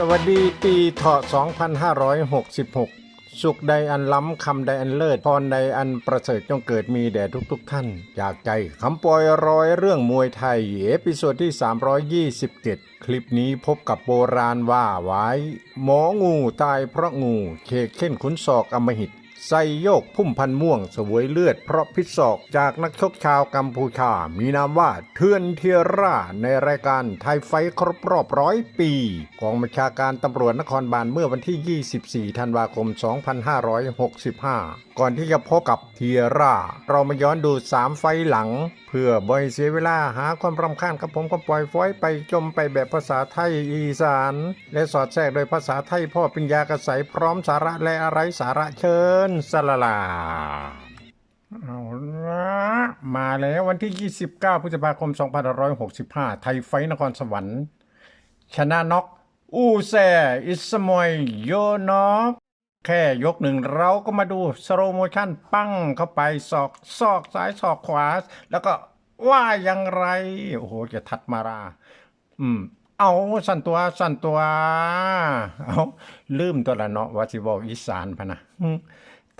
สวัสดีปีเถาะ 2566 สุขใดอันล้ำคำใดอันเลิศพรใดอันประเสริฐจงเกิดมีแด่ทุกๆท่าน จากใจคำปล่อยร้อยเรื่องมวยไทย เอพิโซดที่ 327 คลิปนี้พบกับโบราณว่าไว้ หมองูตายเพราะงูเคเข่นขุนศอกอมหิต ไซโยกพุ่มพันม่วงสวยเลือดเพราะพิษศอกจากนักชกชาวกัมพูชา มีนามว่าเทือนเทียร่าในรายการไทยไฟครบรอบร้อยปีกองบัญชาการตำรวจนครบาลเมื่อวันที่ 24 ธันวาคม 2565 ก่อนที่จะพบกับเทียร่า เรามาย้อนดู 3 ไฟหลัง เพื่อบ่อยเสียเวลาหาความรำคาญกับผมก็ปล่อยฟอยไปจมไปแบบภาษาไทยอีสาน และสอดแทรกโดยภาษาไทยพ่อปัญญากระใสพร้อมสาระและอะไรสาระเชิญสละลาเอาละมาแล้ววันที่ 29 พฤษภาคม 2565 ไทยไฟนครสวรรค์ ชนะน็อก อูแซ อิสมอย โยนอกแค่ยกหนึ่งเราก็มาดูสโลโมชั่นปั้งเข้าไปศอกศอกซ้ายศอกขวา แล้วก็ว่าอย่างไร โอ้โหจะทัดมารา อืม เอาสั่นตัวสั่นตัว เอาลืมตัวละเนาะว่าสิบอกอีสานพะนะ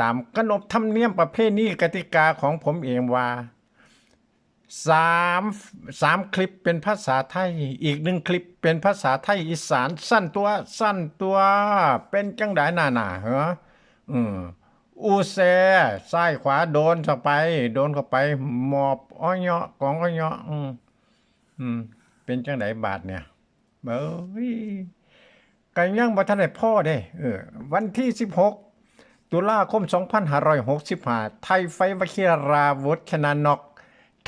ตามขนบธรรมเนียมประเพณีกติกาของผมเองว่าสามสามคลิปเป็นภาษาไทย อีกหนึ่งคลิปเป็นภาษาไทยอีสาน สั้นตัวสั้นตัว เป็นจังไดหนาหนาเหรออืมอูแซซ้ายขวาโดนเข้าไป โดนเข้าไป หมอบอ้อยเงาะกองอ้อยเงาะอืมอืม เป็นจังไดบาทเนี่ยเบ้ยก็ยังบ่ทันได้พ่อเด้เออ วันที่16 ตุลาคม 2565 ไทยไฟวชิราวุธชนะนอก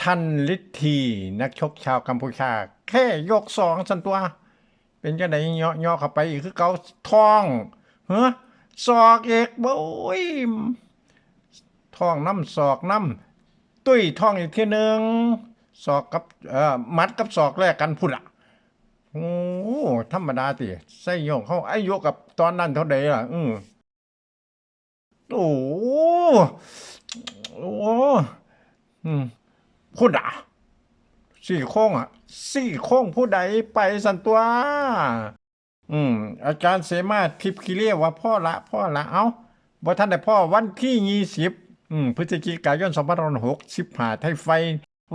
ทันลิทีนักชกชาวกัมพูชา แค่ยกสองสันตัว เป็นจังไดเงาะเงาะเข้าไปอีกคือเกาทองเฮ้อศอกเอกโอ้ยทองน้ำศอกน้ำตุ้ยทองอีกทีหนึ่งศอกกับเอ่อมัดกับศอกแลกกันพุ่นอะโอ้ธรรมดาติไส้โยกเขาไอายุกับตอนนั้นเท่าใดล่ะ อือ โอ้โอ้อืมพูดอะสี่โค้งอะสี่โค้งผู้ใดไปสันตัว อืม อาจารย์เสมาทิพย์คิเรียว่าพ่อละพ่อละเอ้าบ่ท่านได้พ่อวันที่ยี่สิบอืมพฤศจิกายนสองพันห้าร้อยหกสิบห้าไทยไฟ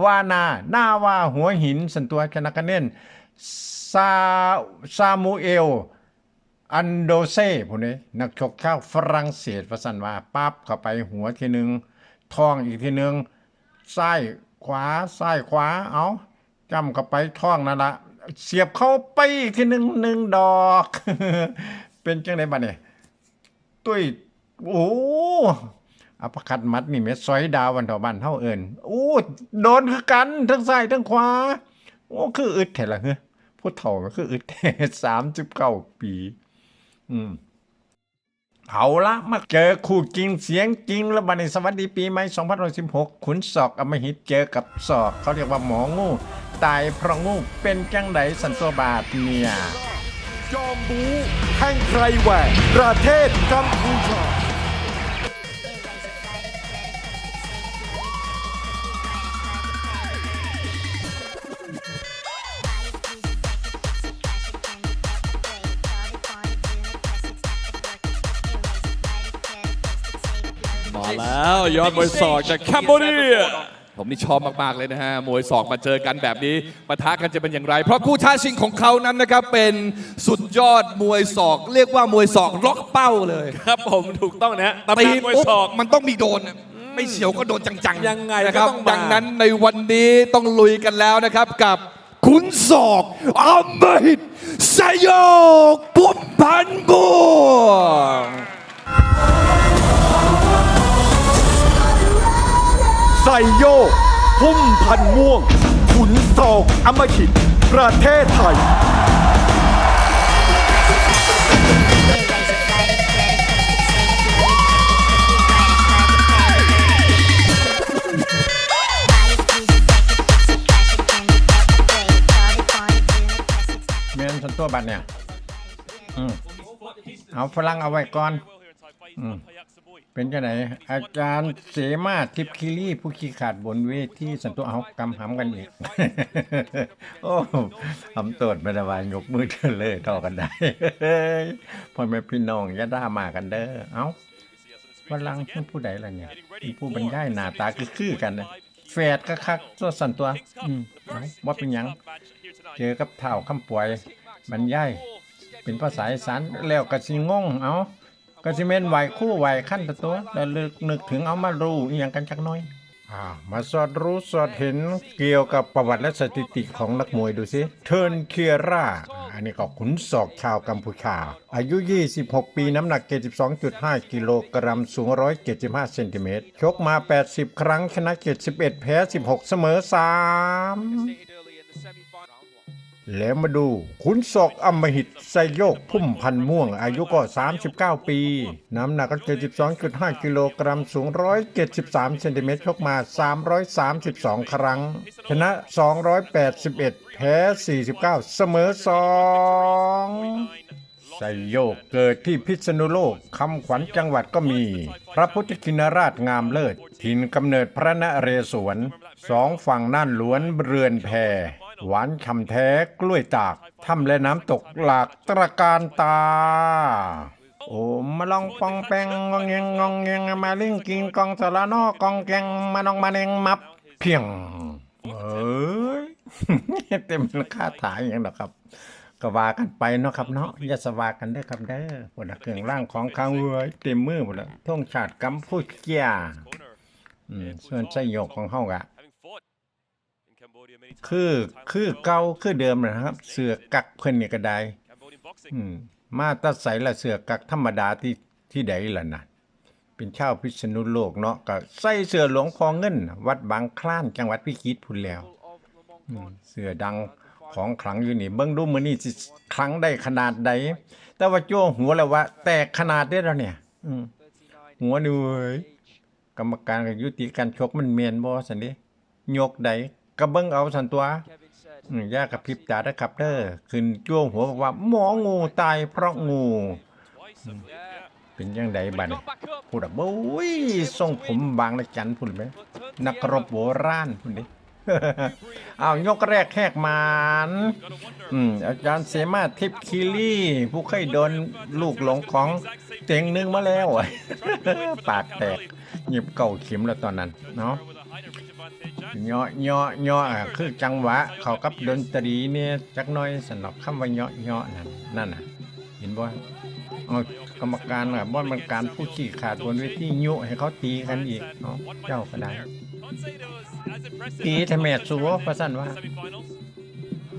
วานาหน้าว่าหัวหินสันตัวชนะกันเน่นซาซามูเอล อันโดเซ่พวกนี้นักชกชาวฝรั่งเศสประสันว่าปั๊บเข้าไปหัวทีหนึ่งท้องอีกทีหนึ่งซ้ายขวาซ้ายขวาเอาจำเข้าไปท้องนั่นละเสียบเข้าไปอีกทีหนึ่งหนึ่งดอก เป็นจังไดบัดเนี่ยตุ้ยโอ้อัปคัดมัดนี่เม็ดซอยดาววันเถาบ้านเท่าเอิญโอ้โดนคือกันทั้งซ้ายทั้งขวาโอ้คืออึดแท้ละเฮ้ยผู้เฒ่าก็คืออึดแท้สามสิบเก้าปี อืมเอาละมาเจอคู่จริงเสียงจริงแล้วบัดนี้สวัสดีปีใหม่2016ขุนศอกอมหิตเจอกับศอกเขาเรียกว่าหมองู ตายเพราะงูเป็นจังไดสันตัวบาทเนี่ยจอมบูแห่งไพรแหวกประเทศกัมพูชา แล้วยอดมวยศอกจากแคมโบเดียผมนี่ชอบมาก ๆ เลยนะฮะ มวยศอกมาเจอกันแบบนี้ปะทะกันจะเป็นอย่างไร เพราะคู่ท้าชิงของเขานั้นนะครับ เป็นสุดยอดมวยศอก เรียกว่ามวยศอกล็อกเป้าเลยครับผมถูกต้องนะตำตีนานมวยปุ๊บศอก มันต้องมีโดนอะไม่เฉียวก็โดนจังๆยังไงนะครับก็ต้องมา ดังนั้นในวันนี้ต้องลุยกันแล้วนะครับกับขุนศอกอัมบหิตสยกปุ่มพันบัว งไซโยกพุ่มพันม่วง ขุนศอกอมหิตประเทศไทย เมียนสันตัวบาทเนี่ย อืมเอาฝรั่งเอาไว้ก่อน อืม เป็นจังไหนอาจารย์เสมาทิพคิรีผู้ขี้ขาดบนเวทีสันตัวเอากำหำกันอีก โอ้หำตดไม่ได้วายกมือเธอเลยต่อกันได้พ่อแม่พี่น้องย่าด่ามากันเด้อเอ้าวันลังเพิ่นผู้ใดล่ะเนี่ยผู้บรรยายหน้าตาคือคือกันนะแฝดก็คักตัวสันตัวอืมว่าเป็นยังเจอกับเท่าคำป่วยบรรยายเป็นภาษาอีสานแล้วก็สิงงเอา ก็สิเมนไหวคู่ไหวขั้นตะตัวแล้วนึกถึงเอามารู้อีหยังกันจักหน้อย อ่ามาสอดรู้สอดเห็นเกี่ยวกับประวัติและสถิติของนักมวยดูสิ เทิร์นเคียร่า อันนี้ก็ขุนศอกชาวกัมพูชา อายุ 26 ปีน้ำหนัก 72.5 กิโลกรัม สูง 175 เซนติเมตร ชกมา 80 ครั้งชนะ71 แพ้ 16 เสมอ 3 แล้วมาดูขุนศอกอมหิตไซโยกพุ่มพันม่วง อายุก็ 39 ปี น้ำหนักก็72.5 กิโลกรัมสูง 173 เซนติเมตรชกมา 332 ครั้ง ชนะ 281 แพ้ 49 เสมอ 2ไซโยกเกิดที่พิษณุโลก คำขวัญจังหวัดก็มี พระพุทธกินราชงามเลิศ ถิ่นกำเนิดพระนเรศวรสองฝั่งน่านหลวนเรือนแพ หวานฉ่ำแท้กล้วยตากถ้ำและน้ำตกหลากตระการตา โอ้มาลองปองแปงงองเงงงองเงงมาลิงกินกองสารนอกองแกงมานองมาเนงมับเพียงเอ้ยเต็มค่าถ่ายอย่างดอกครับก็ว่ากันไปเนาะครับเนาะอย่าสวากันเด้ครับเด้อพวกน่ะเครื่องร่างของข้างเว้ยเต็มมือหมดแล้วท่องชาติกัมพูชาอืมส่วนไส้โยกของเฮากะ คือคือเก่าคือเดิมนะครับ เสือกักเพิ่นนี่ก็ได้อืมมาตัดใสละเสือกักธรรมดาที่ที่ใดล่ะนะเป็นชาวพิษณุโลกเนาะก็ใส่เสือหลวงพอเงิน วัดบางคล้านจังหวัดพิจิตรพุ่นแล้วเสือดังของขลังอยู่นี่เบิ่งดูมือนี้สิขลังได้ขนาดใดแต่ว่าโจ้หัวแล้วว่า แตกขนาดได้แล้วเนี่ยหัวนี่เว้ยกรรมการก็ยุติการชกมันเมียนบ่ซั่นดิยกใด ก็เบิ่งเอาซั่นตัวย่ากระพริบตาเด้ครับเด้อขึ้นจ้วงหัวบอกว่า หมองูตายเพราะงู เป็นจังไดบัดนี้พูดอะบุ้ยทรงผมบางละจันพุ่นไหมนักรบโบราณพุ่นดิเอายกแรกแหกมานอืมอาจารย์เสมาทิพคิรีผู้เคยโดนลูกหลงของเต็งนึงมาแล้วปากแตกหยิบเก่าเข็มแล้วตอนนั้นเนาะ เนาะเนาะเนาะอะคือจังหวะ เขากับดนตรีเนี่ยจักหน้อยสนอกคำว่าเนาะเนาะนั่นนั่นน่ะ เห็นบ่เอากรรมการอะบ่มันการผู้ชี้ขาดบนเวทียุให้เขาตีกันอีกเนาะเจ้าก็ได้ตีทำไมสัวประสันว่า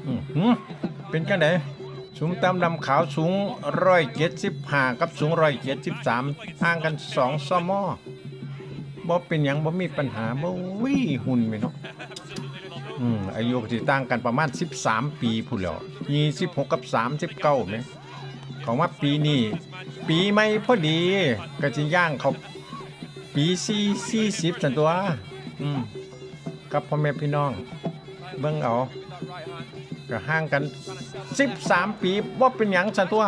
อือหือเป็นกันไดสูงตามดำขาวสูงร้อยเจ็ดสิบห้ากับสูงร้อยเจ็ดสิบสามห่างกันสองซมอ บ่เป็นหยังบ่มีปัญหาบ่วิ่หุ่นไปเนาะอืมอายุก็สิต่างกันประมาณ 13 ปีพู้นแหล้ว26 กับ 39แม่ของว่าปีนี้ปีใหม่พอดีก็สิย่างเขาปี4 40ซั่นตัว อืมกับพ่อแม่พี่น้อง เบิ่งเอา ก็ห่างกัน 13 ปีบ่าเป็นหยังซะตัว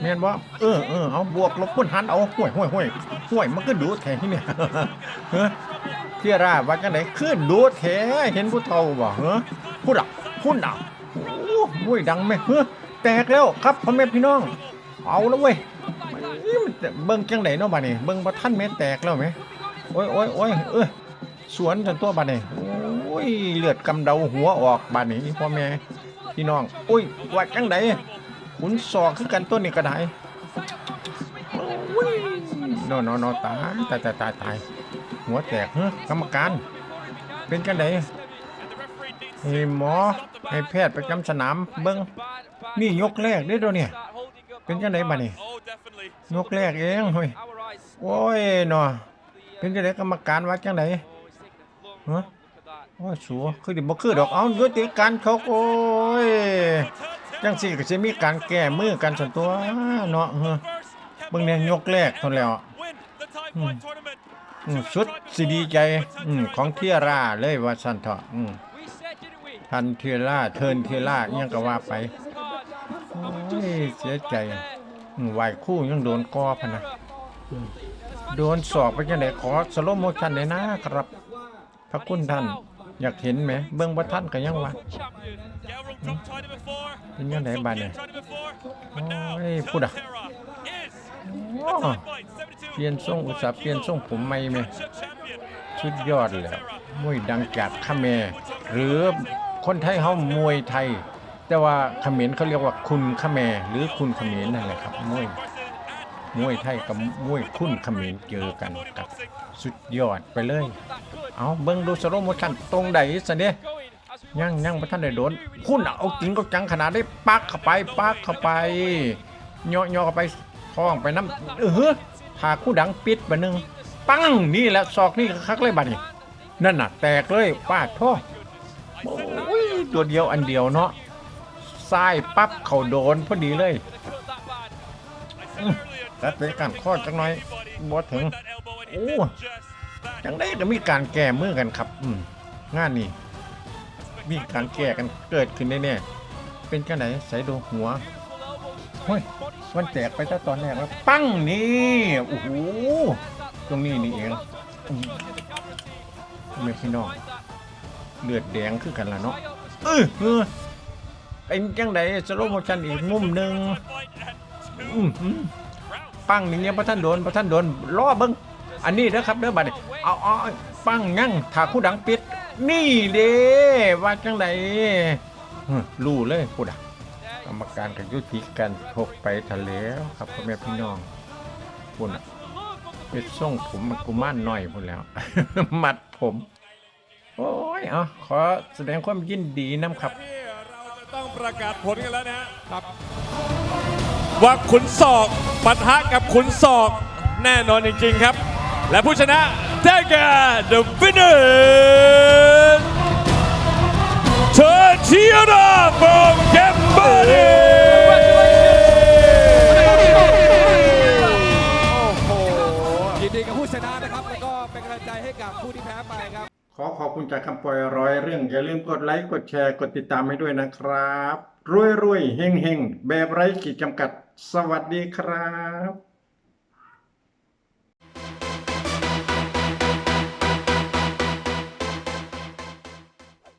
แม่นบ่าเออเออเอาบวกลบคูณหารเอาห่วยห่วยห่วยห่วยมันก็ดูแท้ที่เนี่ยเฮ้อเที่ยราว่าจังได๋คือดูแท้เห็นผู้เฒ่าบ่เฮ้อพูดอะพูดอะโอ้โว้ยดังแม่เฮ้อแตกแล้วครับพ่อแม่พี่น้อง เอาแล้วเว้ยมันมันเบิ่งจังไดเนาะบัดนี้เบิ่งบ่ทันแม่แตกแล้วแม่โอ้ยโอ้ยโอ้ยเออสวนจนตัวบ้านี่โอ้ยเลือดกำเดาหัวออกบ้าดนี่พ่อแม่ พี่น้อง อุ้ยว่าจังไดขุนศอกคือกันต้นนี่ก็ได้นอนนอนตายตายตายตายตายหัวแตกเฮ้กรรมการ เป็นจังไดให้หมอให้แพทย์ไประจำสนามเบิ่งนี่ยกแรกเด้ดี๋ยเนี่ย เป็นจังไดบัดนี่ยกแรกเองเฮ้ยโอ้ยนาะเป็นจังไดกรรมการว่าจังไดฮะ อ้ยสัวคือดิบ่คือดอกเอายุติการชกโอ้ยจังสี่ก็สิมีการแก้มือกันส่วนตัวเนาะเฮ้อเบิ่งเนี่ยยกแรกทันแล้วอืมสุดสิดีใจอืมของเทียร่าเลยว่าซั่นเถาะอืมทันเทียร่าเทินเทียร่ายังก็ว่าไปอ้ยเสียใจอืมไหวคู่ยังโดนกอพนะโดนสอบไปจังไดขอสโลโมชันเลยนะครับ พระคุณท่าน อยากเห็นไหมเบื้องบ่ท่านก็ยังว่าเป็นยังไงบ้านเนี่ยโอ้ยพูดอะเปลี่ยนทรงอุตสาห์เปลี่ยนทรงผมใหม่ไหมสุดยอดเลยมวยดังจากเมรหรือคนไทยเฮามวยไทย แต่ว่าเขมรเขาเรียกว่าคุณขเมรหรือคุณเขมรนั่นแหละครับมวย มวยไทยกับมวยคุณเขมรเจอกันกับสุดยอดไปเลย เอาเบิ่งดูสโลโมชันตรงใดซะเนี่ยยังยังพระท่านได้โดนคุณน่ะเอาจริงก็จังขนาดได้ปักเข้าไปปักเข้าไปย่อย่อเข้าไปท้องไปน้ำเออเฮ้อหาคู่ดังปิดบะหนึงปังนี่แหละศอกนี่คักเลยบัดนี้นั่นน่ะ แตกเลยป้าดท่อโอ้ยตัวเดียวอันเดียวเนาะซ้ายปั๊บเขาโดนพอดีเลย อแต่เป็นการข้อจังหน่อยบ่ถึงโอ้จังได้ก็มีการแก้มือกันครับ อืมงานนี้มีการแก้กันเกิดขึ้นแน่ๆเป็นกันไหนใส่ดูหัวเฮ้ยมันแตกไปตั้งตอนแรกแล้วปั้งนี่โอ้โหตรงนี้นี่เองอืมแม่พี่น้องเลือดแดงคือกันละเนาะเออเออเป็นจังไดสโลโมชันอีกมุมหนึ่งอืม ปั้งนี่เนี่ยพระท่านโดนพระท่านโดนล้อเบิ้งอันนี้นะครับเด้อบัดนี้เอาเอาปั้งยั่งถาคู่ดังปิด นี่เด้ว่าจังไดรู้เลยพูดอะกรรมการกับยุติการทกไปทะเลครับพ่อแม่พี่น้องพูดอะเป็นส่งผมมันกุมานหน่อยพูดแล้ว มัดผม โอ้ยเอาขอแสดงความยินดีน้ำครับเราจะต้องประกาศผลกันแล้วนะครับว่าขุนศอก ปะทะกับขุนศอกแน่นอนจริง ๆครับ และผู้ชนะได้แก่ The winner Tatiana from Cambodia ยินดีกับผู้ชนะนะครับ แล้วก็เป็นกำลังใจให้กับผู้ที่แพ้ไปครับ ขอขอบคุณจากคำปล่อยร้อยเรื่อง อย่าลืมกดไลค์ กดแชร์ กดติดตามให้ด้วยนะครับ รวยรวยๆเฮงเฮงๆแบบไร้ขีดจำกัด สวัสดีครับ